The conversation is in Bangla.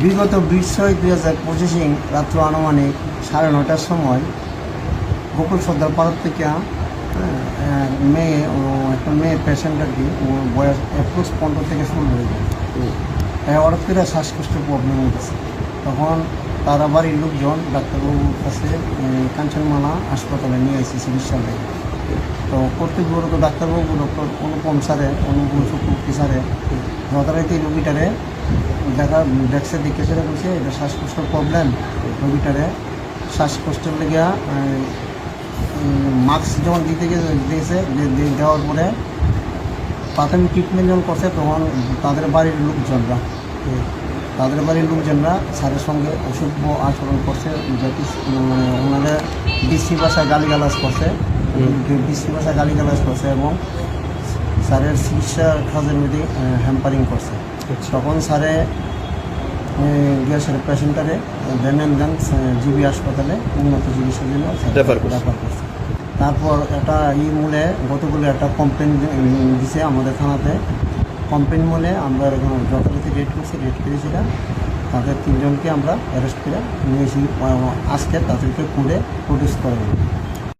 বিগত বিশ ছয় দুই হাজার পঁচিশে রাত্র আনুমানিক সাড়ে নটার সময় গোকুল সর্দার পাড়ার থেকে মেয়ে ও একটা মেয়ে পেশেন্ট আর কি ওর বয়স অ্যাপ্রোক্স পনেরো থেকে ষোলো হয়ে যায়। হঠাৎ করে শ্বাসকষ্টের প্রবলেম হয়েছে তখন তারা বাড়ির লোকজন ডাক্তারবাবুর কাছে কাঞ্চনমালা হাসপাতালে নিয়ে এসে চিকিৎসা দেয়। তো কর্তৃপক্ষ ডাক্তারবাবু ডক্টর অনুপম স্যারে অনুপম চক্রবর্তী স্যারে যথারীতি রোগীটারে দেখা দেখছে দেখে সেটা বলছে এটা শ্বাসকষ্টের প্রবলেম রোগীটারে শ্বাসকষ্টের লেগে মাস্ক যখন দিতে গেছে দিয়েছে দেওয়ার পরে প্রাথমিক ট্রিটমেন্ট যখন করছে তখন তাদের বাড়ির লোকজনরা তাদের বাড়ির লোকজনরা স্যারের সঙ্গে অসভ্য আচরণ করছে যাতে মানে ওনাদের বিশ্রী ভাষায় গালিগালাজ করছে বিশ্রী ভাষায় গালিগালাজ করছে এবং স্যারের চিকিৎসা কাজের মধ্যে হ্যাম্পারিং করছে। তখন স্যারে গিয়েছিল পেশেন্টারে দেন দেন জিবি হাসপাতালে উন্নত চিকিৎসার জন্য। রেফার করছে। তারপর একটা ই মূলে গতকালে একটা কমপ্লেন দিছে আমাদের থানাতে। কমপ্লেন মূলে আমরা যথারীতি রেড করছি রেড করেছিলাম। তাদের তিনজনকে আমরা অ্যারেস্ট করে নিয়েছি। আজকে তাদেরকে কোর্টে প্রডিউস করে